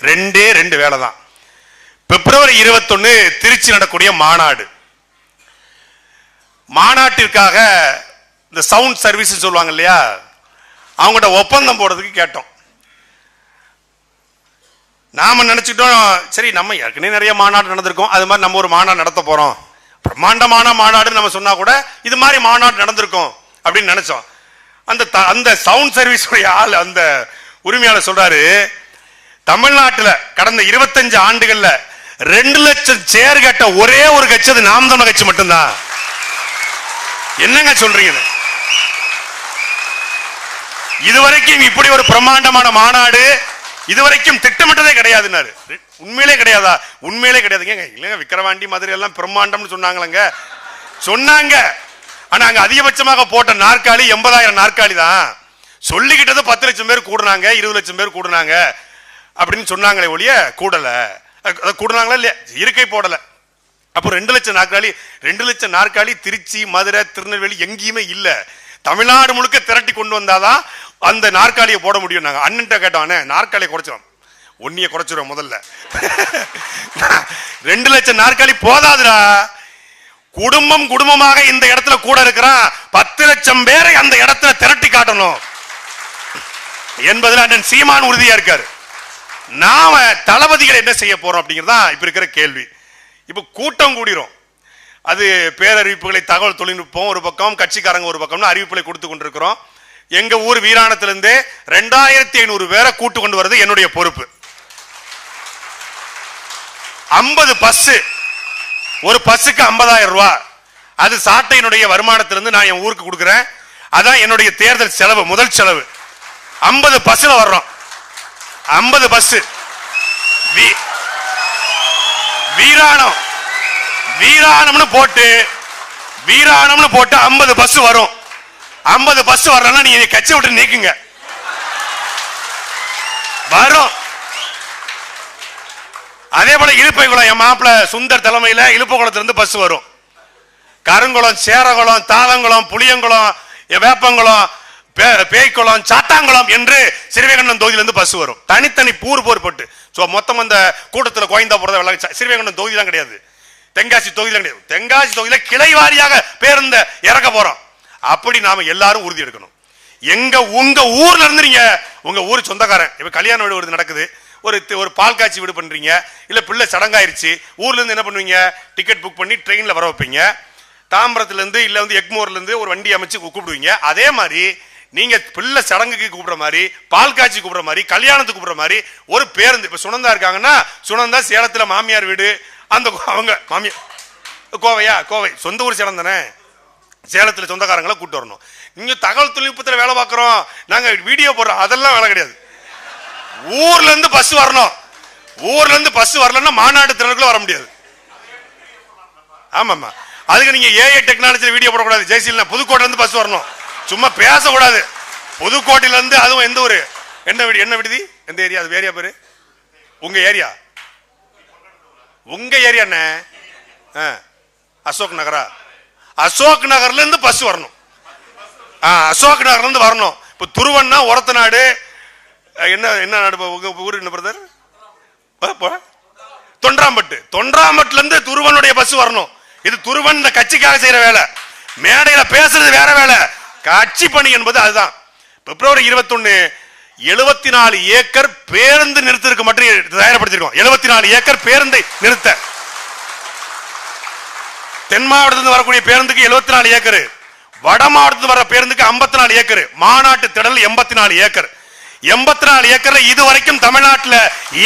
ரெண்டே ரெண்டு வேலை தான் பிப்ரவரி இருபத்தொன்னு திருச்சி நடக்கூடிய மாநாடு. மாநாட்டிற்காக இந்த சவுண்ட் சர்வீஸ் சொல்லுவாங்க இல்லையா? அவங்கள்ட்ட ஒப்பந்தம் போடுறதுக்கு கேட்டோம். நாம நினைச்சிட்டோம் சரி நம்ம ஏற்கனவே நிறைய மாநாடு நடந்திருக்கோம். அது மாதிரி நம்ம ஒரு மாநாடு நடத்த போறோம். பிரம்மாண்டமான மாநாடுன்னு நம்ம சொன்னா கூட இது மாதிரி மாநாடு நடந்திருக்கும் அப்படின்னு நினைச்சோம். அந்த த- அந்த சவுண்ட் சர்வீஸ் ஆள் அந்த உரிமையாளர் சொல்றாரு தமிழ்நாட்டுல கடந்த இருபத்தஞ்சு ஆண்டுகள்ல ரெண்டு லட்சம் சேர் கட்ட ஒரே ஒரு கட்சி அது நாம் தமிழ் கட்சி மட்டும்தான். என்னங்க சொல்றீங்க இதுவரைக்கும் இப்படி ஒரு பிரம்மாண்டமான மாநாடு இதுவரைக்கும் திட்டமிட்டதே கிடையாதுன்னாரு. உண்மையிலே கிடையாதா? உண்மையிலே கிடையாதுங்க. இல்லைங்க விக்கிரவாண்டி மதுரை எல்லாம் பிரம்மாண்டம்னு சொன்னாங்களங்க. சொன்னாங்க. ஆனா அங்க அதிகபட்சமாக போட்ட நாற்காலி எண்பதாயிரம் நாற்காலி தான் சொல்லிக்கிட்டது பத்து லட்சம் பேர் கூடுனாங்க இருபது லட்சம் பேர் கூடுனாங்க. அப்படின்னு சொன்னாங்களே ஒழிய கூடலை. கூடனாங்களா இல்லையா? இருக்கை போடல. அப்போ ரெண்டு லட்சம் நாற்காலி ரெண்டு லட்சம் நாற்காலி திருச்சி மதுரை திருநெல்வேலி எங்கேயுமே இல்ல. தமிழ்நாடு முழுக்க திரட்டி கொண்டு வந்தாதான் அந்த நாற்காலியை போட முடியும் நாங்க. அண்ணன்ட்ட கேட்டோம் நாற்காலியை குறைச்சிடும் ஒன்னிய குறைச்சிடும் முதல்ல. ரெண்டு லட்சம் நாற்காலி போதாதுடா. குடும்பம் குடும்பமாக இந்த இடத்துல கூட இருக்கிறான். பத்து லட்சம் பேரை அந்த இடத்துல திரட்டி காட்டணும். என்பதில் அண்ணன் சீமான் உறுதியா இருக்காரு. நாம தளபதிகள் என்ன செய்ய போறோம் அப்படிங்கிறது தான் இப்ப இருக்கிற கேள்வி. இப்போ கூட்டம் கூடிரும். அது பேரறிவிப்புகளை தகவல் தொழில்நுட்பம் ஒரு பக்கம் கட்சிக்காரங்க ஒரு பக்கம்னு அறிவிப்புகளை கொடுத்து கொண்டிருக்கிறோம். எங்க ஊர் வீராணத்திலிருந்து ரெண்டாயிரத்தி ஐநூறு பேரை கூட்டு கொண்டு வர்றது என்னுடைய பொறுப்பு. ஐம்பது பஸ் ஒரு பஸ்ஸுக்கு ஐம்பதாயிரம் ரூபாய் அது சாட்டையினுடைய வருமானத்திலிருந்து நான் என் ஊருக்கு கொடுக்குறேன். அதான் என்னுடைய தேர்தல் செலவு முதல் செலவு. ஐம்பது பஸ்ல வர்றோம். ஐம்பது பஸ் வீராணம். வீராணம்னு போட்டு வீராணம்னு போட்டு ஐம்பது பஸ் வரும். ஐம்பது பஸ் வரலன்னா நீங்க கட்சி விட்டு நீக்குங்க. வரும். அதே போல இழுப்பைக்குளம் என் மாப்பிள்ள சுந்தர் தலைமையில இழுப்பகுளத்துல இருந்து பஸ் வரும். கருங்குளம் சேரகுளம் தாளங்குளம் புளியங்குளம் வேப்பங்குளம் பேய்க்குளம் சாத்தாங்குளம் என்று சிறுவேகண்டம் தொகுதியிலிருந்து பஸ் வரும். தனித்தனி பூர் போர் போட்டு. ஸோ மொத்தம் அந்த கூட்டத்தில் கோயந்தா போகிறத விளக்க சிறுவேகண்டம் தொகுதி தான் கிடையாது. தென்காசி தொகுதியில் கிடையாது. தென்காசி தொகுதியில் கிளை வாரியாக பேருந்த இறக்க போகிறோம் அப்படி நாம எல்லாரும் உறுதி எடுக்கணும். எங்க உங்க ஊர்ல இருந்து நீங்க உங்க ஊர் சொந்தக்காரன் இப்ப கல்யாண வீடு வருது நடக்குது. ஒரு ஒரு பால் காய்ச்சி வீடு பண்றீங்க. இல்ல பிள்ளை சடங்காயிருச்சு. ஊர்ல இருந்து என்ன பண்ணுவீங்க? டிக்கெட் புக் பண்ணி ட்ரெயின்ல வர வைப்பீங்க. தாம்பரத்துலேருந்து இல்லை வந்து எக்மோர்லேருந்து ஒரு வண்டி அமைச்சு கூப்பிடுவீங்க. அதே மாதிரி நீங்க பிள்ளை சடங்குக்கு கூப்பிடுற மாதிரி பால் காய்ச்சி கூப்பிடுற மாதிரி கல்யாணத்துக்கு கூப்பிடுற மாதிரி ஒரு பேருந்து இப்ப சுனந்தா இருக்காங்கன்னா சுனந்தா சேலத்துல மாமியார் வீடு அந்த அவங்க மாமியார் கோவையா கோவை சொந்த ஊர் சேலம் தானே? சேலத்துல சொந்தக்காரங்களை கூட்டு வரணும். நீங்க தகவல் தொழில்நுட்பத்துல வேலை பார்க்கறோம். நாங்க வீடியோ போடுறோம். அதெல்லாம் வேலை கிடையாது. ஊர்ல இருந்து பஸ் வரணும். ஊர்ல இருந்து பஸ் வரலன்னா மாநாடு திறனுக்குள்ள வர முடியாது. ஆமாமா அதுக்கு நீங்க ஏஐ டெக்னாலஜில வீடியோ போடக்கூடாது. ஜெய்சீல புதுக்கோட்டையில இருந்து பஸ் வரணும். சும்மா பேசக்கூடாது. புதுக்கோட்டையிலேருந்து அதுவும் எந்த ஒரு என்ன விடு? என்ன விடுதி? எந்த ஏரியா? அது ஏரியா பேரு? உங்க ஏரியா? உங்க ஏரியா என்ன? ஆ, அசோக் நகரா? அசோக் நகர்ல இருந்து பஸ் வரணும். ஆ, அசோக் நகர்ல இருந்து வரணும். இப்ப துருவன்னா உரத்த நாடு. என்ன என்ன நாடு உங்க ஊர் என்ன பிரதர் தொன்றாம்பட்டு. தொன்றாம்பட்டுல இருந்து துருவனுடைய பஸ் வரணும். இது துருவன் இந்த கட்சிக்காக செய்யற வேலை. மேடையில பேசுறது வேற வேலை. கட்சி பணி என்பது அதுதான். பிப்ரவரி இருபத்தொன்னு எழுபத்தி நாலு ஏக்கர் பேருந்து நிறுத்தத்துக்கு மட்டும் தயாரப்படுத்திருக்கோம் எழுபத்தி நாலு ஏக்கர் பேருந்தை நிறுத்த. தென் மாவட்டத்தில் வரக்கூடிய பேருந்துக்கு எழுபத்தி நாலு ஏக்கர் வட மாவட்டத்தில் வர பேருந்துக்கு ஐம்பத்தி நாலு ஏக்கர் மாநாட்டு திடல் எண்பத்தி நாலு ஏக்கர். எண்பத்தி நாலு ஏக்கர்ல இது வரைக்கும் தமிழ்நாட்டுல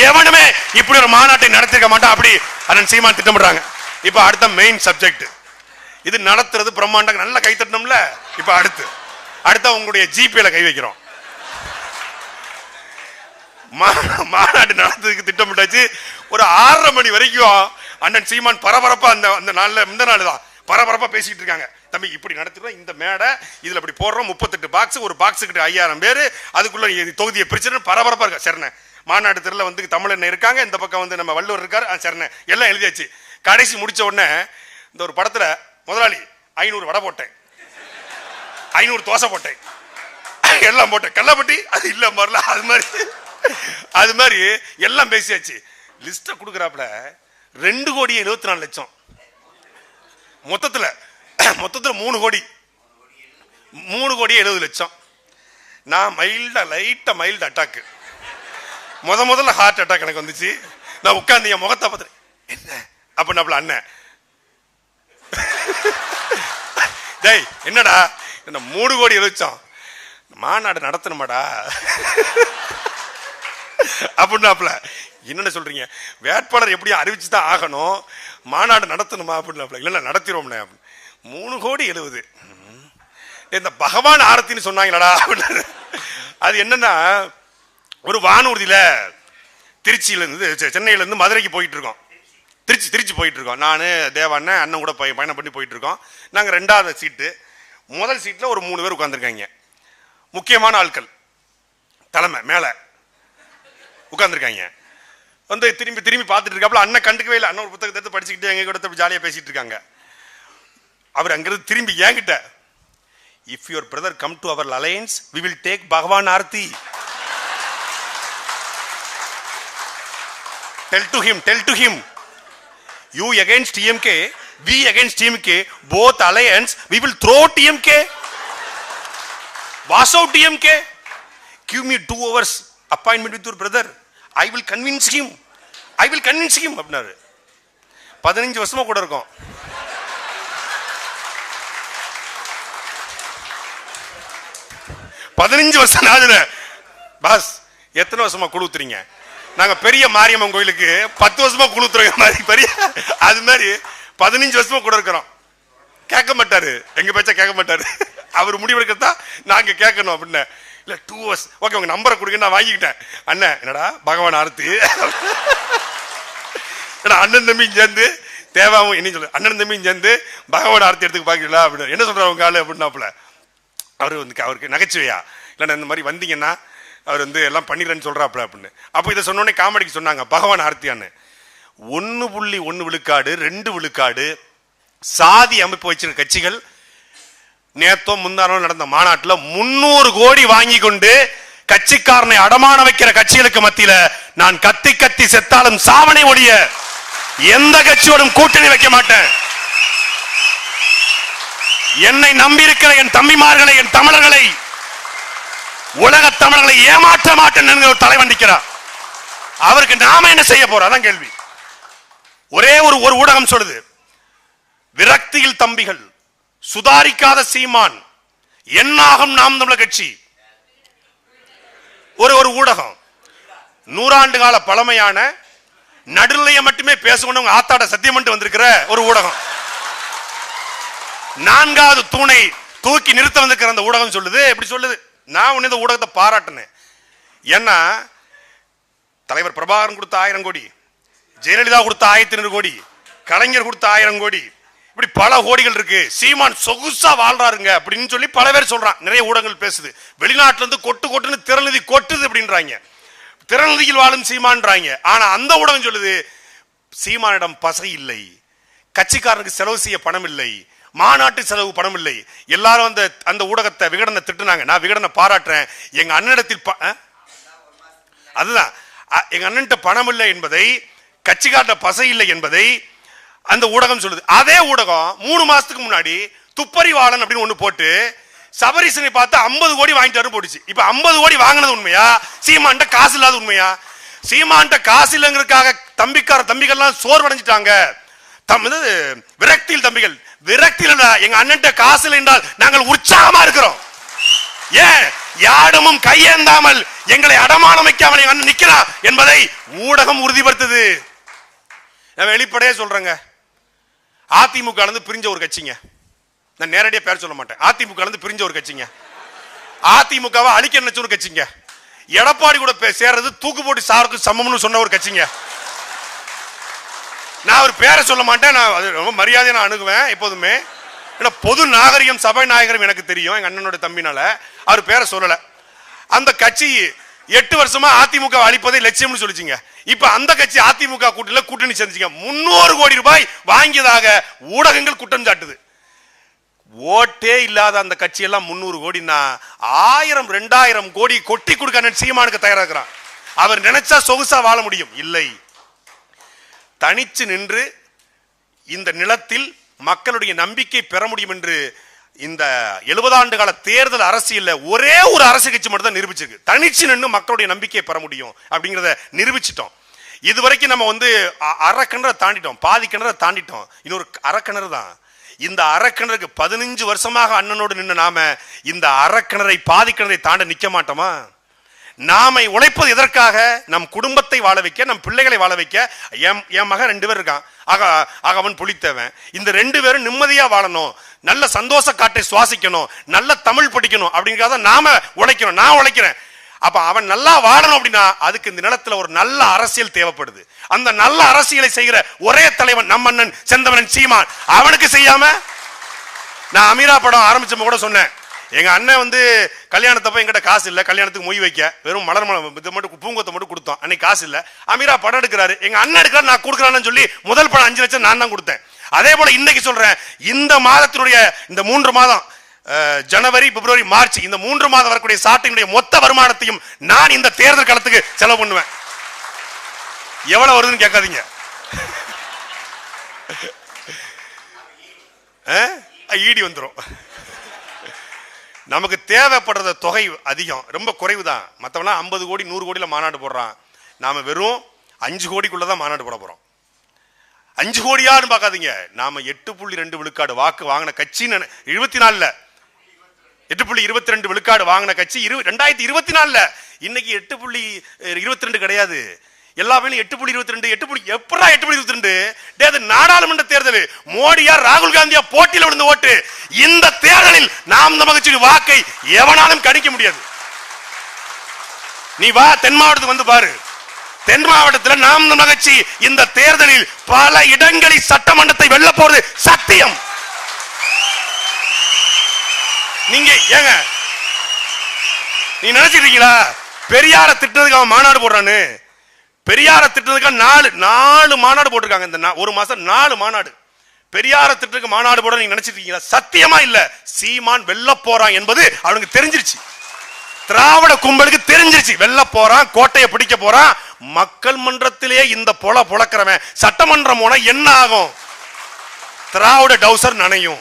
எவனுமே இப்படி ஒரு மாநாட்டை நடத்திருக்க மாட்டான் அப்படி அதன் சீமான் திட்டமிடுறாங்க. இப்ப அடுத்த மெயின் சப்ஜெக்ட் இது நடத்துறது பிரம்மாண்டம். நல்ல கை தட்டணும்ல? இப்ப அடுத்து. அடுத்த உங்களுடைய ஜிபேல கை வைக்கிறோம். மா- மாநாடு நடத்துறதுக்கு திட்டமிட்டாச்சு. ஒரு ஆறரை மணி வரைக்கும் அண்ணன் சீமான் பரபரப்பா அந்த அந்த நாள்ல இந்த நாள் தான். பரபரப்பா பேசிட்டு இருக்காங்க. தம்பி இப்படி நடத்திடுறோம் இந்த மேடை இதுல இப்படி போடுறோம் முப்பத்தெட்டு பாக்ஸ் ஒரு பாக்ஸுக்கிட்ட ஐயாயிரம் பேர். அதுக்குள்ள தொகுதியை பிரச்சனை பரபரப்பா இருக்கா. சரண. மாநாடு தெருல வந்து தமிழன் இருக்காங்க. இந்த பக்கம் வந்து நம்ம வள்ளுவர் இருக்காரு. சரண. எல்லாம் எழுதியாச்சு. கடைசி முடிச்ச உடனே இந்த ஒரு படத்துல முதலாளி ஐநூறு வடை போட்டேன். ஐநூறு தோசை போட்டேன். எல்லாம் போட்டேன். கல்லப்பட்டி? அது இல்ல மாதிரில அது மாதிரி அது மாதிரி எல்லாம் பேசியாச்சு. லிஸ்ட்டை கொடுக்குறாப்புல ரெண்டு கோடி எழுபத்தி நாலு லட்சம். மொத்தத்துல மொத்தத்துல மூணு கோடி. மூணு கோடி எழுபது லட்சம். நான் மைல்டா லைட்டா மைல்டு அட்டாக்கு முத முதல்ல ஹார்ட் அட்டாக் எனக்கு வந்துச்சு. நான் உட்காந்து என் முகத்தை பார்த்துட்டு என்ன? அப்படின்னாப்புல அண்ணன் டேய் என்னடா? என்ன மூணு கோடி எழுச்சோம் மாநாடு நடத்தணுமாடா? அப்படின்னாப்புல என்னென்ன சொல்றீங்க? வேட்பாளர் எப்படியும் அறிவிச்சு தான் ஆகணும். மாநாடு நடத்தணுமா அப்படின்னாப்புல இல்லை நடத்திடுவோம்னே அப்படின்னு. மூணு கோடி எழுபது இந்த பகவான் ஆரத்தின்னு சொன்னாங்களடா அப்படின்னு. அது என்னன்னா ஒரு வானூர்தியில திருச்சியிலேருந்து சென்னையிலேருந்து மதுரைக்கு போயிட்டு இருக்கோம். திருச்சி திருச்சி போயிட்டுருக்கோம். நான் தேவாண்ணன் அண்ணன் கூட பய பயணம் பண்ணி போயிட்டுருக்கோம். நாங்கள் ரெண்டாவது சீட்டு. முதல் சீட்டில் ஒரு மூணு பேர் உட்காந்துருக்காங்க முக்கியமான ஆட்கள். தலைமை மேலே உட்காந்துருக்காங்க வந்து திரும்பி திரும்பி பார்த்துட்டு இருக்காப்புல அண்ணன் கண்டுக்கவே இல்லை. அண்ணன் ஒரு புத்தகத்தை எடுத்து படிச்சுக்கிட்டு எங்க கூட ஜாலியாக பேசிகிட்டு இருக்காங்க. அவர் அங்கிருந்து திரும்பி என்கிட்ட if your brother come to our alliance we will take பகவான் Aarthi tell to him tell to him you against DMK we against DMK both alliance we will throw DMK was out DMK give me two hours appointment with your brother I will convince him I will convince him அப்படின்னாரு. பதினஞ்சு வருஷமா கூட இருக்கும். பதினஞ்சு வருஷம் ஆகுது pass எத்தனை வருஷமா குழுத்துறீங்க நாங்கள் பெரிய மாரியம்மன் கோயிலுக்கு பத்து வருஷமா குழுத்துறோம் மாதிரி பெரிய அது மாதிரி பதினஞ்சு வருஷமா கூட இருக்கிறோம். கேட்க மாட்டாரு. எங்க பேச்சா கேட்க மாட்டாரு. அவர் முடிவெடுக்கிறதா நாங்க கேட்கணும் அப்படின்னு. இல்ல டூ ஹவர்ஸ் ஓகே உங்க நம்பரை கொடுங்க நான் வாங்கிக்கிட்டேன். அண்ணன் என்னடா பகவான் ஆர்த்தி. ஏன்னா அண்ணன் தம்பியும் சேர்ந்து தேவாவும் என்ன சொல்லு அண்ணன் தம்பியும் சேர்ந்து பகவான் ஆர்த்தி எடுத்துக்க பாக்கிறீங்களா அப்படின்னு. என்ன சொல்றாங்க உங்க ஆளு அப்படின்னாப்புல. அவர் வந்து அவருக்கு நகைச்சுவையா? இல்லைன்னா இந்த மாதிரி வந்தீங்கன்னா அவர் வந்து எல்லாம் பண்ணிடுறேன்னு சொல்கிறாப்புல அப்படின்னு. அப்போ இதை சொன்னோடனே காமெடிக்கு சொன்னாங்க பகவான் ஆர்த்தியான்னு. ஒன்று புள்ளி ஒன்று விழுக்காடு ரெண்டு விழுக்காடு சாதி அமைப்பு வச்சிருக்க கட்சிகள் நேத்தோ முந்தானோ நடந்த மாநாட்டில் முன்னூறு கோடி வாங்கி கொண்டு கட்சிக்காரனை அடமான வைக்கிற கட்சிகளுக்கு மத்தியில நான் கத்தி கத்தி செத்தாலும் சாவனை ஒழிய எந்த கட்சியோடும் கூட்டணி வைக்க மாட்டேன். என்னை நம்பியிருக்கிற என் தம்பிமார்களை என் தமிழர்களை உலக தமிழர்களை ஏமாற்ற மாட்டேன் என்கிற ஒரு தலைவன் நிற்கிறார். அவருக்கு நாம என்ன செய்ய போறோம்? அதான் கேள்வி. ஒரே ஒரு ஒரு ஊடகம் சொல்லுது. விரக்தியில் தம்பிகள் சுதாரிக்காத சீமான் என்னாகும் நாம் தமிழர் கட்சி? ஒரு ஒரு ஊடகம். நூறாண்டு கால பழமையான நடுநிலைய மட்டுமே பேசணும் ஆத்தாட சத்தியம் வந்திருக்கிற ஒரு ஊடகம். நான்காவது தூணை தூக்கி நிறுத்த வந்திருக்கிற அந்த ஊடகம் சொல்லுது. எப்படி சொல்லுது? நான் ஒன்று இந்த ஊடகத்தை பாராட்டினேன். ஏன்னா தலைவர் பிரபாகரன் கொடுத்த ஆயிரம் கோடி ஜெயலலிதா கொடுத்த ஆயிரத்தி ஐநூறு கோடி கலைஞர் கொடுத்த ஆயிரம் கோடி இப்படி பல கோடிகள் இருக்கு. சீமான் சொகுசா வாழ்றாருங்க அப்படின்னு சொல்லி பல பேர் சொல்றான். நிறைய ஊடகங்கள் பேசுது. வெளிநாட்டுல இருந்து கொட்டு கொட்டுன்னு திறநிதி கொட்டுது அப்படின்றாங்க. திறநிதியில் வாழும் சீமான்றாங்க. ஆனா அந்த ஊடகம் சொல்லுது சீமானிடம் பசை இல்லை. கட்சிக்காரனுக்கு செலவு செய்ய பணம் இல்லை. மாநாட்டு செலவு பணம் இல்லை. எல்லாரும் அந்த அந்த ஊடகத்தை விகடனை திட்டுனாங்க. நான் விகடனை பாராட்டுறேன். எங்க அண்ணனிடத்தில் அதுதான். எங்க அண்ணன்ட்ட பணம் இல்லை என்பதை கட்சிக்காட்ட பசை இல்லை என்பதை அந்த ஊடகம் சொல்லுது. அதே ஊடகம் மூணு மாசத்துக்கு முன்னாடி துப்பறிவாளன் அப்படின்னு ஒன்று போட்டு சபரிசனை பார்த்து 50 கோடி வாங்கிட்டு வர போட்டுச்சு. இப்போ ஐம்பது கோடி வாங்கினது உண்மையா? சீமான்ட்ட காசு இல்லாத உண்மையா? சீமான்ட்ட காசு இல்லைங்கிறதுக்காக தம்பிக்கார தம்பிகள்லாம் சோர்வடைஞ்சிட்டாங்க. தம் இது விரக்தியில் தம்பிகள். விரக்தியில் எங்க அண்ணன் காசு என்றால் நாங்கள் உற்சாகமா இருக்கிறோம். ஏன்? யாரிடமும் கையேந்தாமல் எங்களை அடமானம் வைக்காமல் எங்க அண்ணன் நிக்கிறான் என்பதை ஊடகம் உறுதிப்படுத்துது. நான் வெளிப்படையே சொல்றேங்க. அதிமுக பிரிஞ்ச ஒரு கட்சிங்க. நான் நேரடியாக பேர் சொல்ல மாட்டேன். அதிமுக பிரிஞ்ச ஒரு கட்சிங்க. அதிமுகவை அழிக்க நினைச்ச ஒரு கட்சிங்க. எடப்பாடி கூட பே- சேர்றது தூக்கு போட்டு சாருக்கு சமம்னு சொன்ன ஒரு கட்சிங்க. நான் அவர் பேரை சொல்ல மாட்டேன். நான் அது ரொம்ப மரியாதையை நான் அணுகுவேன் எப்போதுமே. ஏன்னா பொது நாகரிகம் சபாநாயகரும் எனக்கு தெரியும் எங்கள் அண்ணனோட தம்பினால. அவர் பேரை சொல்லலை. அந்த கட்சி எட்டு வருஷமா அதிமுக அழிப்பதை லட்சியம்னு சொல்லிச்சிங்க. இப்ப அந்த கட்சி அதிமுக கூட்டில கூட்டணி சேர்ந்துச்சுங்க முன்னூறு கோடி ரூபாய் வாங்கியதாக ஊடகங்கள் குற்றம் சாட்டுது. ஓட்டே இல்லாத அந்த கட்சி எல்லாம் முன்னூறு கோடினா ஆயிரம் ரெண்டாயிரம் கோடி கொட்டி கொடுக்க சீமானுக்கு தயாராக இருக்கிறான். அவர் நினைச்சா சொகுசா வாழ முடியும். இல்லை. தனிச்சு நின்று இந்த நிலத்தில் மக்களுடைய நம்பிக்கை பெற முடியும் என்று இந்த எழுபது ஆண்டு கால தேர்தல் அரசியலில் ஒரே ஒரு அரசு கட்சி மட்டும் தான் நிரூபிச்சிருக்கு. தனிச்சு நின்று மக்களுடைய நம்பிக்கையை பெற முடியும் அப்படிங்கிறத நிரூபிச்சிட்டோம். இதுவரைக்கும் நம்ம வந்து அ- தாண்டிட்டோம். பாதி கிணறை தாண்டிட்டோம். இன்னொரு அரைக்கிணறு தான். இந்த அரைக்கிணறுக்கு பதினஞ்சு வருஷமாக அண்ணனோடு நின்று நாம இந்த அரைக்கிணறை பாதி கிணறை தாண்ட நிற்க மாட்டோமா? நாமை உழைப்பது எதற்காக? நம் குடும்பத்தை வாழ வைக்க நம் பிள்ளைகளை வாழ வைக்க. என் என் மகன் ரெண்டு பேர் இருக்கான். ஆக ஆக அவன் புளித்தவன் இந்த ரெண்டு பேரும் நிம்மதியாக வாழணும். நல்ல சந்தோஷ காட்டை சுவாசிக்கணும். நல்ல தமிழ் படிக்கணும். அப்படிங்கிறத நாம உழைக்கணும். நான் உழைக்கிறேன். அப்ப அவன் நல்லா வாழணும் அப்படின்னா அதுக்கு இந்த நிலத்துல ஒரு நல்ல அரசியல் தேவைப்படுது. அந்த நல்ல அரசியலை செய்கிற ஒரே தலைவன் நம்ம அண்ணன் செந்தமனன் சீமான். அவனுக்கு செய்யாம? நான் அமீரா படம் ஆரம்பிச்சப்ப கூட சொன்னேன். எங்க அண்ணன் வந்து கல்யாணத்தப்ப எங்கிட்ட காசு இல்ல கல்யாணத்துக்கு மொய் வைக்க. வெறும் மலர் மலம் இதை மட்டும் பூங்கத்தை மட்டும் கொடுத்தோம். அன்னைக்கு காசு இல்ல. அமீரா படம் எடுக்கிறாரு. எங்க அண்ணன் எடுக்கிறார் நான் கொடுக்குறான்னு சொல்லி முதல் படம் அஞ்சு லட்சம் நான் தான் கொடுத்தேன். அதே போல இன்னைக்கு சொல்றேன் இந்த மாதத்தினுடைய இந்த மூன்று மாதம் ஜனவரி பிப்ரவரி மார்ச் இந்த மூன்று மாதம் வரக்கூடிய சாட்டினுடைய மொத்த வருமானத்தையும் நான் இந்த தேர்தல் காலத்துக்கு செலவு பண்ணுவேன். எவ்வளவு வருதுன்னு கேட்காதீங்க. ஈடி வந்துடும் நமக்கு தேவைப்படுற தொகை அதிகம் ரொம்ப குறைவு தான் மற்றவெல்லாம் ஐம்பது கோடி நூறு கோடியில் மாநாடு போடுறான். நாம வெறும் அஞ்சு கோடிக்குள்ளே தான் மாநாடு போட போகிறோம் அஞ்சு கோடியான்னு பார்க்காதீங்க. நாம எட்டு புள்ளி ரெண்டு விழுக்காடு வாக்கு வாங்கின கட்சின்னு இருபத்தி நாலில் எட்டு புள்ளி இருபத்தி ரெண்டு விழுக்காடு வாங்கின கட்சி இரு ரெண்டாயிரத்தி இருபத்தி நாலில் இன்னைக்கு எட்டு புள்ளி இருபத்தி ரெண்டு கிடையாது. எல்லா வேலையும் எட்டு புள்ளி இருபத்தி ரெண்டு எட்டு புள்ளி எப்படா எட்டு புள்ளி இருபத்தி ரெண்டு? டே அது நாடாளுமன்ற தேர்தல். மோடியா ராகுல் காந்தியா போட்டியில் விழுந்த ஓட்டு. இந்த தேர்தலில் நாம் நமக்கு வாக்கை எவனாலும் கணிக்க முடியாது. நீ வா தென் மாவட்டத்துக்கு வந்து பாரு. தென் மாவட்டத்தில் நாம் நகர்ச்சி இந்த தேர்தலில் பல இடங்களில் சட்டமன்றத்தை வெல்ல போறது சத்தியம். நீங்க ஏங்க நீ நினைச்சிருக்கீங்களா பெரியார திட்டத்துக்கு அவன் மாநாடு போடுறான்னு பெரியார திட்டத்துக்கு நாலு நாலு மாநாடு போட்டிருக்காங்க இந்த ஒரு மாசம் நாலு மாநாடு. பெரியார திட்டத்துக்கு மாநாடு போட நீங்க நினைச்சிட்டு சத்தியமா இல்ல. சீமான் வெல்ல போறான் என்பது அவனுக்கு தெரிஞ்சிருச்சு. திராவிட கும்பலுக்கு தெரிஞ்சிருச்சு. வெல்ல போறான் கோட்டையை பிடிக்க போறான். மக்கள் மன்றத்திலேயே இந்த பொல புழக்கிறவன். சட்டமன்றம் போனா என்ன ஆகும்? திராவிட டவுசர் நனையும்.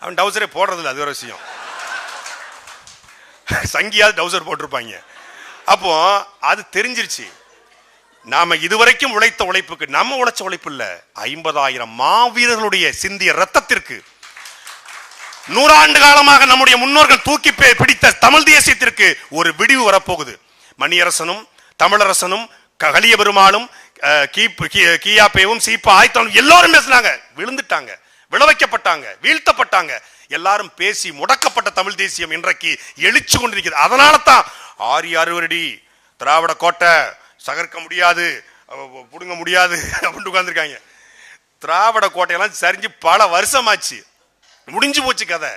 அவன் டவுசரே போடுறதில்ல அது ஒரு விஷயம். சங்கியாவது டவுசர் போட்டிருப்பாங்க. அப்போ அது தெரிஞ்சிருச்சு. நாம இதுவரைக்கும் உழைத்த உழைப்புக்கு நம்ம உழைச்ச உழைப்பு இல்ல. ஐம்பதாயிரம் மாவீரர்களுடைய சிந்திய ரத்தத்திற்கு நூறாண்டு காலமாக நம்முடைய முன்னோர்கள் தூக்கி பிடித்த தமிழ் தேசியத்திற்கு ஒரு விடிவு வரப்போகுது. மணியரசனும் தமிழரசனும் கலிய பெருமாளும் அஹ், கீ- கீயாப்பேவும் சீப்பா ஆயத்தனும் எல்லாரும் பேசினாங்க. விழுந்துட்டாங்க. விளவைக்கப்பட்டாங்க. வீழ்த்தப்பட்டாங்க. எல்லாரும் பேசி முடக்கப்பட்ட தமிழ் தேசியம் இன்றைக்கு எழுச்சி கொண்டிருக்கிறது. அதனால தான் ஆரி அறுவரடி திராவிட கோட்டை சகர்க்க முடியாது பிடுங்க புடுங்க முடியாது அப்படின்னு உட்காந்துருக்காங்க திராவிட கோட்டையெல்லாம் சரிஞ்சு பல வருஷமாச்சு. முடிஞ்சு போச்சு கதை.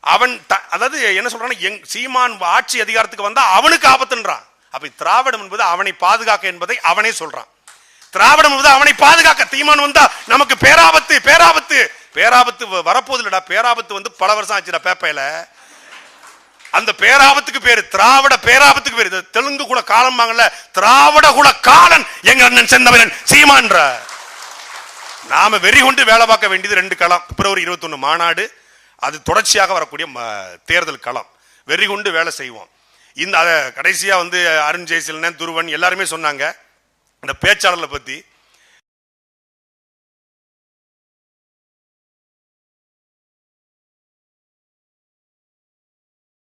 அவன் த- அதாவது என்ன சொல்றான்னா எங் சீமான் ஆட்சி அதிகாரத்துக்கு வந்தா அவனுக்கு ஆபத்துன்றான். அப்ப திராவிடம் என்பது அவனை பாதுகாக்க என்பதை அவனே சொல்றான். திராவிடம் என்பது அவனை பாதுகாக்க தீமான் வந்தா நமக்கு பேராபத்து பேராபத்து. பேராபத்து வ- பேராபத்து வந்து பல வருஷம் ஆச்சுடா பேப்பையில. அந்த பேராபத்துக்கு பேரு திராவிட பேராபத்துக்கு பேரு. இது தெலுங்கு குல காலம் வாங்கல திராவிட குல காலன். எங்க அண்ணன் செந்தமிழன் சீமான்ற. நாம வெறி கொண்டு வேலை பார்க்க வேண்டியது ரெண்டு களம். பிப்ரவரி 21 மாநாடு அது தொடர்ச்சியாக வரக்கூடிய ம- தேர்தல் களம். வெறி கொண்டு வேலை செய்வோம். இந்த அதை கடைசியா வந்து அருண் ஜெயசீலன் துருவன் எல்லாருமே சொன்னாங்க. இந்த பேச்சாளர்களை பத்தி.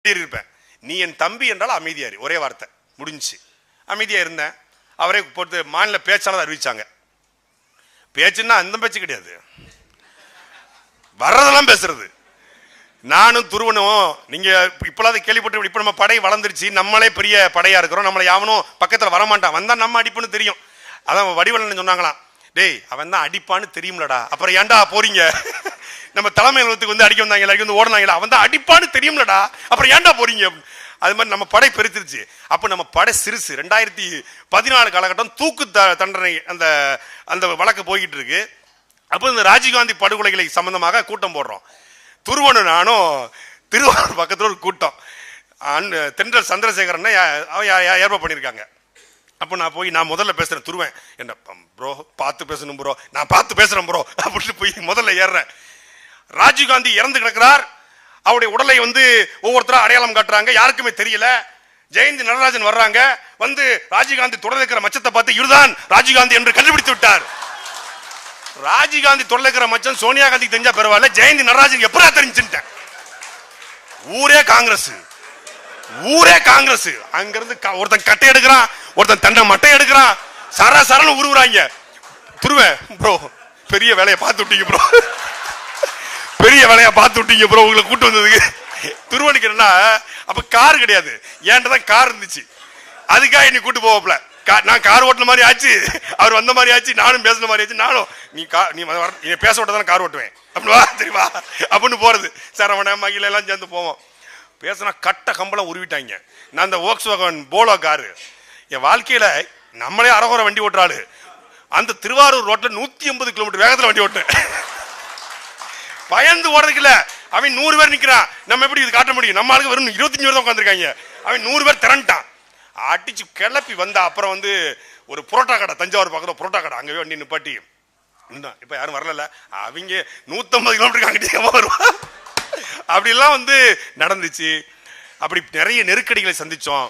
இருப்பேன். நீ என் தம்பி என்றால் அமைதியாரு. ஒரே வார்த்தை. முடிஞ்சுச்சு. அமைதியாக இருந்தேன். அவரே பொறுத்து மாநில பேச்சாளர் அறிவிச்சாங்க. பேச்சுன்னா அந்த பேச்சு கிடையாது. வர்றதெல்லாம் பேசுறது. நானும் துருவனும் நீங்க இப்பளாவது கேள்விப்பட்டு இப்ப நம்ம படை வளர்ந்துருச்சு. நம்மளே பெரிய படையா இருக்கிறோம். நம்மளை யாவனும் பக்கத்தில் வரமாட்டான். வந்தா நம்ம அடிப்புன்னு தெரியும். அதான் வடிவலன்னு சொன்னாங்களாம். டேய் அவன் தான் அடிப்பான்னு தெரியும்லடா. அப்புறம் ஏன்டா போறீங்க? நம்ம தலைமை அலுவலகத்துக்கு வந்து அடிக்க வந்தாங்க எல்லாருக்கும் வந்து ஓடுனாங்களா அவன் தான் அடிப்பான்னு தெரியும்லடா. அப்புறம் ஏன்டா போறீங்க? அது மாதிரி நம்ம படை பெருத்துருச்சு. அப்போ நம்ம படை சிறுசு. ரெண்டாயிரத்தி பதினாலு காலகட்டம் தூக்கு த- தண்டனை அந்த அந்த வழக்கு போய்கிட்டு இருக்கு அப்போ இந்த ராஜீவ்காந்தி படுகொலைகளை சம்பந்தமாக கூட்டம் போடுறோம். துருவனு நானும் திருவாரூர் பக்கத்தில் ஒரு கூட்டம். அன் தென்றல் சந்திரசேகரன் ஏற்பாடு பண்ணியிருக்காங்க. அப்போ நான் போய் நான் முதல்ல பேசுகிறேன் துருவேன். என்ன ப்ரோ பார்த்து பேசணும் ப்ரோ நான் பார்த்து பேசுறேன் ப்ரோ அப்படின்னு போய் முதல்ல ஏறுறேன். ராஜீவ்காந்தி இறந்து கிடக்கிறார். அவருடைய உடலை வந்து ஒவ்வொருத்தரா அடையாளம் காட்டுறாங்க. யாருக்குமே தெரியல. ஜெயந்தி நடராஜன் வர்றாங்க. வந்து ராஜீவ்காந்தி தொடர்ந்து இருக்கிற மச்சத்தை பார்த்து இதுதான் ராஜீவ்காந்தி என்று கண்டுபிடித்து விட்டார். ராஜீவ்காந்தி தொடர்ந்து இருக்கிற மச்சம் சோனியா காந்தி தெரிஞ்சா பரவாயில்ல. ஜெயந்தி நடராஜன் எப்படா தெரிஞ்சுட்டேன் ஊரே காங்கிரஸ். ஊரே காங்கிரஸ். அங்கிருந்து க- ஒருத்தன் கட்டை எடுக்கிறான். ஒருத்தன் தண்டை மட்டை எடுக்கிறான். சர சரன்னு உருவுறாங்க. துருவேன் ப்ரோ பெரிய வேலையை பார்த்து விட்டீங்க ப்ரோ பெரிய வேலையை பார்த்து விட்டீங்க ப்ரோ உங்களை கூட்டு வந்ததுக்கு. துருவனுக்கு என்னன்னா அப்ப கார் கிடையாது. ஏன்ட்டு தான் கார் இருந்துச்சு. அதுக்காக என்னை கூட்டு போவப்பல. நான் கார் ஓட்டுன மாதிரி ஆச்சு. அவர் வந்த மாதிரி ஆச்சு. நானும் பேசுன மாதிரி ஆச்சு. நானும் நீ கா நீ வர நீ பேச விட்டதான கார் ஓட்டுவேன். அப்படின்னு வா தெரியுமா அப்படின்னு போறது. சரவண மகிழ எல்லாம் சேர்ந்து போவோம். பேசினா கட்ட கம்பளம் உருவிட்டாங்க. நான் அந்த ஓக்ஸ் போலோ காரு. என் வாழ்க்கையில நம்மளே அரகுற வண்டி ஓட்டுறாள். அந்த திருவாரூர் ரோட்டில் நூற்றி ஐம்பது கிலோமீட்டர் வேகத்தில் வண்டி ஓட்டேன் பயந்து ஓடுறதுக்கு அவன் நூறு பேர் நிற்கிறான் நம்ம எப்படி இது காட்ட முடியும்? நம்ம ஆளுக்கு வெறும் இருபத்தஞ்சு பேர் தான் உட்காந்துருக்காங்க அவன் நூறு பேர் திரண்டான். அடிச்சு கிளப்பி வந்தா அப்புறம் வந்து ஒரு புரோட்டா கடை தஞ்சாவூர் பக்கத்தில் புரோட்டா கடை. அங்கே வண்டி நிப்பாட்டி. இன்னும் இப்போ யாரும் வரல அவங்க நூற்றம்பது கிலோமீட்டருக்கு அங்கிட்டே வருவான். அப்படிலாம் வந்து நடந்துச்சு. அப்படி நிறைய நெருக்கடிகளை சந்தித்தோம்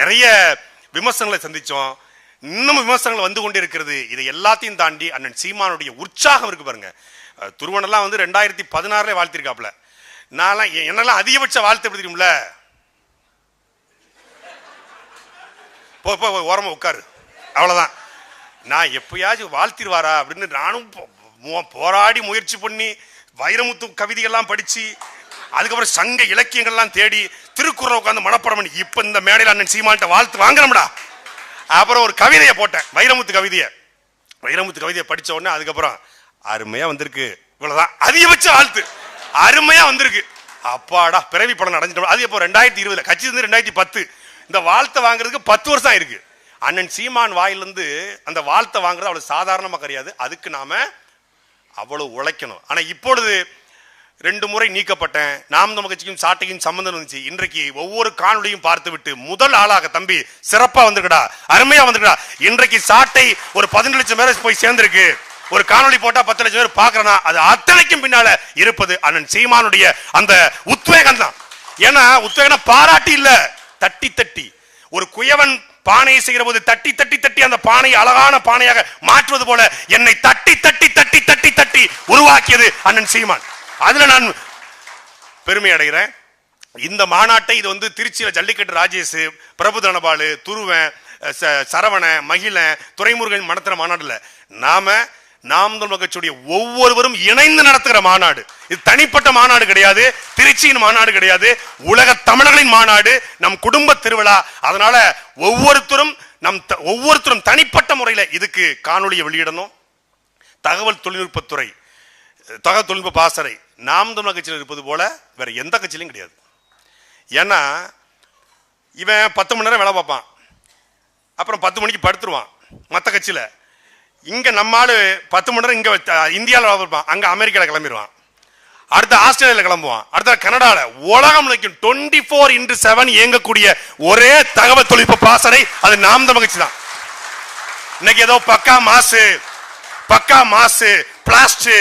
நிறைய விமர்சனங்களை சந்திச்சோம். இன்னும் விமர்சனங்கள் வந்து கொண்டே இருக்கிறது இதை எல்லாத்தையும் தாண்டி அண்ணன் சீமானுடைய உற்சாகம் இருக்கு பாருங்க. துருவனெல்லாம் வந்து ரெண்டாயிரத்தி பதினாறுல வாழ்த்திருக்காப்ல நான்லாம் என்னெல்லாம் அதிகபட்ச வாழ்த்து எப்படி தெரியும்ல? போ போ ஓரமாக ஓரமா உட்காரு. அவ்வளவுதான். நான் எப்பயாச்சும் வாழ்த்திருவாரா அப்படின்னு நானும் போ- போராடி முயற்சி பண்ணி வைரமுத்து கவிதைகள்லாம் படிச்சு அதுக்கப்புறம் சங்க இலக்கியங்கள்லாம் தேடி திருக்குறள் உட்காந்து மனப்பாடம் பண்ணி இப்ப இந்த மேடையில் அண்ணன் சீமான்ட்ட வாழ்த்து வாங்குறோம்டா அப்புறம் ஒரு கவிதையை போட்டேன் வைரமுத்து கவிதையை. வைரமுத்து கவிதையை படித்த உடனே அதுக்கப்புறம் அருமையா வந்திருக்கு. இவ்வளவுதான். அதிகபட்ச வாழ்த்து அருமையா வந்திருக்கு. அப்பாடா பிறவி படம் நடந்துட்டோம் அது இப்போ ரெண்டாயிரத்தி இருபதுல கட்சி இருந்து ரெண்டாயிரத்தி பத்து. இந்த வாழ்த்தை வாங்குறதுக்கு பத்து வருஷம் ஆயிருக்கு. அண்ணன் சீமான் வாயிலிருந்து அந்த வாழ்த்தை வாங்குறது அவ்வளவு சாதாரணமா கிடையாது. அதுக்கு நாம அவ்வளவு உழைக்கணும். ஆனா இப்பொழுது ரெண்டு முறை நீக்கப்பட்டேன். நாம் நம்ம கட்சிக்கும் சாட்டையும் சம்மந்தம் இருந்துச்சு. இன்றைக்கு ஒவ்வொரு காணொலியும் பார்த்து விட்டு முதல் ஆளாக தம்பி சிறப்பா வந்திருக்கடா அருமையா வந்திருக்கடா. இன்றைக்கு சாட்டை ஒரு பதினெட்டு லட்சம் பேர் போய் சேர்ந்திருக்கு. ஒரு காணொளி போட்டா பத்து லட்சம் பேர் பாக்குறனா அது அத்தனைக்கும் பின்னால இருப்பது அண்ணன் சீமானுடைய அந்த உத்வேகம் தான். ஏன்னா உத்வேகம் பாராட்டி இல்ல தட்டி தட்டி. ஒரு குயவன் பானையை செய்கிற போது தட்டி தட்டி தட்டி அந்த பானையை அழகான பானையாக மாற்றுவது போல என்னை தட்டி தட்டி தட்டி தட்டி தட்டி உருவாக்கியது அண்ணன் சீமான். அதுல நான் பெருமை அடைகிறேன். இந்த மாநாட்டை இது வந்து திருச்சியில ஜல்லிக்கட்டு ராஜேஷ் பிரபு தனபாலு துருவன் ச- சரவண மகிழ துரைமுருகன் நடத்துகிற மாநாடுல நாம நாம் கட்சியுடைய ஒவ்வொருவரும் இணைந்து நடத்துகிற மாநாடு. இது தனிப்பட்ட மாநாடு கிடையாது திருச்சியின் மாநாடு கிடையாது உலக தமிழர்களின் மாநாடு நம் குடும்ப திருவிழா. அதனால ஒவ்வொருத்தரும் நம் த- ஒவ்வொருத்தரும் தனிப்பட்ட முறையில் இதுக்கு காணொலியை வெளியிடணும். தகவல் தொழில்நுட்பத்துறை தகவல் தொழில்நுட்ப பாசறை நாம் தமிழர் கட்சியில் இருப்பது போல வேற எந்த கட்சியிலையும் கிடையாது. ஏன்னா இவன் பத்து மணி நேரம் வேலை பார்ப்பான். அப்புறம் பத்து மணிக்கு படுத்துருவான். மற்ற கட்சியில். இங்கே நம்ம ஆள் பத்து மணி நேரம் இங்கே இந்தியாவில் வேலை பார்ப்பான். அமெரிக்காவில் கிளம்பிடுவான் அடுத்து ஆஸ்திரேலியாவில் கிளம்புவான். அடுத்த கனடாவில் உலகம் முழுக்கும் டுவெண்ட்டி ஃபோர் இன்டு செவன் இயங்கக்கூடிய ஒரே தகவல் தொழில்நுட்ப பாசறை அது நாம் தமிழ் கட்சி தான். இன்னைக்கு ஏதோ பக்கா மாசு பக்கா மாசு பிளாஸ்ட்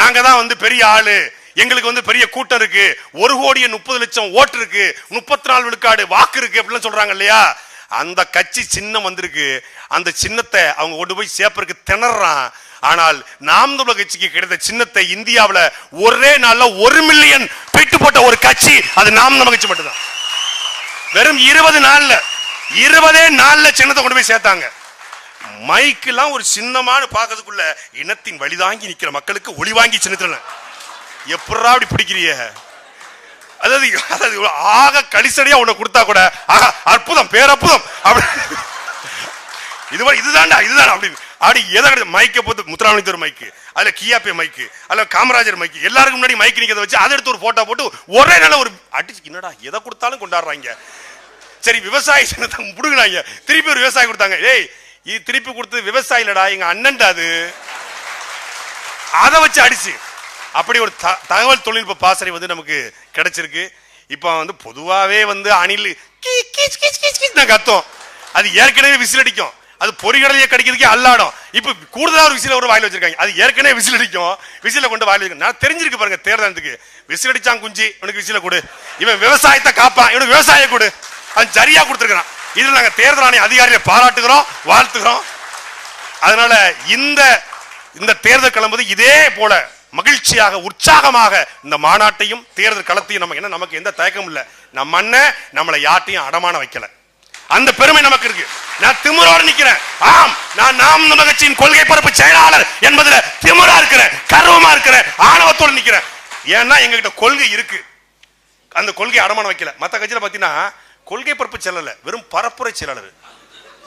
நாங்க தான் வந்து பெரிய ஆளு. எங்களுக்கு வந்து பெரிய கூட்டம் இருக்கு. ஒரு கோடியே முப்பது லட்சம் ஓட்டு இருக்கு. முப்பத்தி நாலு விழுக்காடு வாக்கு இருக்கு அப்படின்னு சொல்றாங்க இல்லையா? அந்த கட்சி சின்னம் வந்திருக்கு. அந்த சின்னத்தை அவங்க கொண்டு போய் சேப்பருக்கு திணறான். ஆனால் நாம் தமிழக கட்சிக்கு கிடைத்த சின்னத்தை இந்தியாவில் ஒரே நாளில் ஒரு மில்லியன் பெட்டு போட்ட ஒரு கட்சி அது நாம் தமிழக கட்சி மட்டும்தான். வெறும் இருபது நாள்ல இருபதே நாள்ல சின்னத்தை கொண்டு போய் சேர்த்தாங்க. மைக்கெல்லாம் ஒரு சின்னமான பார்க்கறதுக்குள்ள இனத்தின் வழிதாங்கி நிற்கிற மக்களுக்கு ஒளி வாங்கி சின்னத்துல எப்படா அப்படி பிடிக்கிறிய? அதாவது அதாவது ஆக கடிசடியா உன்னை கொடுத்தா கூட ஆஹா அற்புதம் பேரற்புதம். அப்படி. இது இதுதான்டா இதுதான் அப்படின்னு அப்படி எதை கிடையாது மைக்கை போட்டு முத்துராமலிங்கர் மைக்கு அதில் கியாப்பே மைக்கு அதில் காமராஜர் மைக்கு எல்லாருக்கும் முன்னாடி மைக் நிற்கிறத வச்சு அதை எடுத்து ஒரு போட்டோ போட்டு ஒரே நாள் ஒரு அடிச்சு என்னடா எதை கொடுத்தாலும் கொண்டாடுறாங்க. சரி விவசாய சின்னத்தை முடுங்கினாங்க. திருப்பி ஒரு விவசாயி கொடுத்தாங்க. ஏய் இது திருப்பி கொடுத்தது விவசாயி எங்க அண்ணன்டா அது. அதை வச்சு அடிச்சு. அப்படி ஒரு த- தகவல் தொழில்நுட்ப பாசறை வந்து நமக்கு கிடைச்சிருக்கு. இப்போ வந்து பொதுவாகவே வந்து அணில் கீ கீச் கீச் கீச் கீச் கத்தும். அது ஏற்கனவே விசில் அடிக்கும். அது பொறிகடலையே கடிக்கிறதுக்கே அல்லாடும். இப்போ கூடுதலாக ஒரு விசில ஒரு வாயில் வச்சிருக்காங்க. அது ஏற்கனவே விசில் அடிக்கும். விசில கொண்டு வாயில் வச்சிருக்கோம் நான் தெரிஞ்சிருக்கு பாருங்க தேர்தலுக்கு. விசில் அடிச்சான் குஞ்சி இவனுக்கு விசில கொடு. இவன் விவசாயத்தை காப்பான். இவனுக்கு விவசாய கொடு. அவன் சரியா கொடுத்துருக்கான் இதில் நாங்கள் தேர்தல் ஆணைய அதிகாரியை பாராட்டுகிறோம் வாழ்த்துகிறோம். அதனால இந்த இந்த தேர்தல் கிளம்புது. இதே போல மகிழ்ச்சியாக உற்சாகமாக இந்த மாநாட்டையும் தேர்தல் களத்தையும் நம்ம என்ன நமக்கு எந்த தயக்கமும் இல்லை. நம்ம அண்ணன் நம்மளை யார்ட்டையும் அடமான வைக்கல. அந்த பெருமை நமக்கு இருக்கு. நான் திமுறோடு நிக்கிறேன். ஆம் நான் நாம் நம்ம கட்சியின் கொள்கை பரப்பு செயலாளர் என்பதுல திமுறா இருக்கிறேன் கர்வமா இருக்கிறேன் ஆணவத்தோடு நிக்கிறேன். ஏன்னா எங்ககிட்ட கொள்கை இருக்கு. அந்த கொள்கை அடமானம் வைக்கல. மற்ற கட்சியில பாத்தீங்கன்னா கொள்கை பரப்பு செயலாளர் வெறும் பரப்புரை செயலாளர்.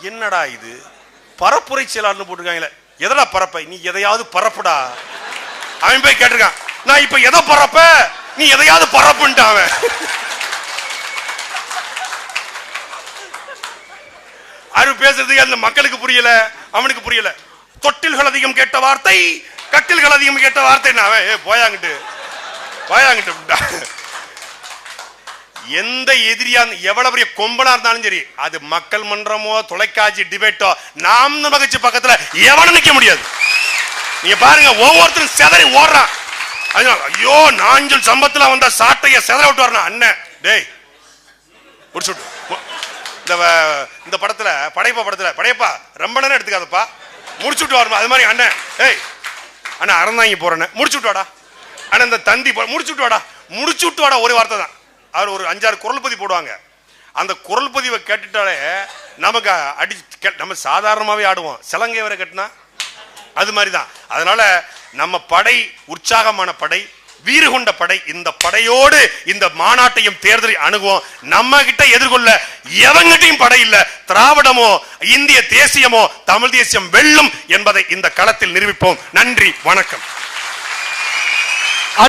என்னடா இது? பரப்புரை செயலாளர்னு போட்டிருக்காங்களே. எதடா பரப்ப? நீ எதையாவது பரப்புடா. அவன் போய் கேட்டிருக்கான் நான் இப்ப எதை பரப்ப? நீ எதையாவது பரப்புன்ட்டு அவன். அது பேசுறதுக்கு அந்த மக்களுக்கு புரியல அவனுக்கு புரியல. தொட்டில்கள் அதிகம் கேட்ட வார்த்தை கட்டில்கள் அதிகம் கேட்ட வார்த்தை அவன் ஏ போயாங்கிட்டு போயாங்கிட்டு. எந்த எதிரியா எவ்வளவு பெரிய கொம்பனா இருந்தாலும் சரி அது மக்கள் மன்றமோ தொலைக்காட்சி டிபேட்டோ நாம் மகிழ்ச்சி பக்கத்துல எவனும் நிக்க முடியாது. நீங்க பாருங்க ஒவ்வொருத்தரும் செதறி ஓடுறான். ஐயோ நாஞ்சல் சம்பத்துல வந்த சாட்டைய செதற விட்டு வரணும் அண்ணன் டேய் முடிச்சு விட்டு. இந்த வ- இந்த படத்துல படைப்பா படத்துல படையப்பா ரொம்ப நேரம் எடுத்துக்காதப்பா. முடிச்சு விட்டு வரணும் அது மாதிரி அண்ணன் ஏய் அண்ணா அறந்தாங்க போறேன்னு. முடிச்சு விட்டு வாடா. அண்ணா இந்த தந்தி முடிச்சுட்டு முடிச்சு விட்டு வாடா. முடிச்சு விட்டு வாடா ஒரு வார்த்தை தான். அவர் ஒரு அஞ்சாறு குரல் பதிவு போடுவாங்க. அந்த குரல் பதிவை கேட்டுட்டாலே நமக்கு அடி நம்ம சாதாரணமாகவே ஆடுவோம். சிலங்கை வரை கட்டினா? அது மாதிரி தான் அதனால நம்ம படை உற்சாகமான படை வீறு கொண்ட படை இந்த படையோடு இந்த மாநாட்டையும் தேர்தலை அணுகுவோம். நம்ம கிட்ட எதிர்கொள்ள எவங்கிட்டையும் படை இல்ல. திராவிடமோ இந்திய தேசியமோ தமிழ் தேசியம் வெல்லும் என்பதை இந்த களத்தில் நிரூபிப்போம். நன்றி வணக்கம்.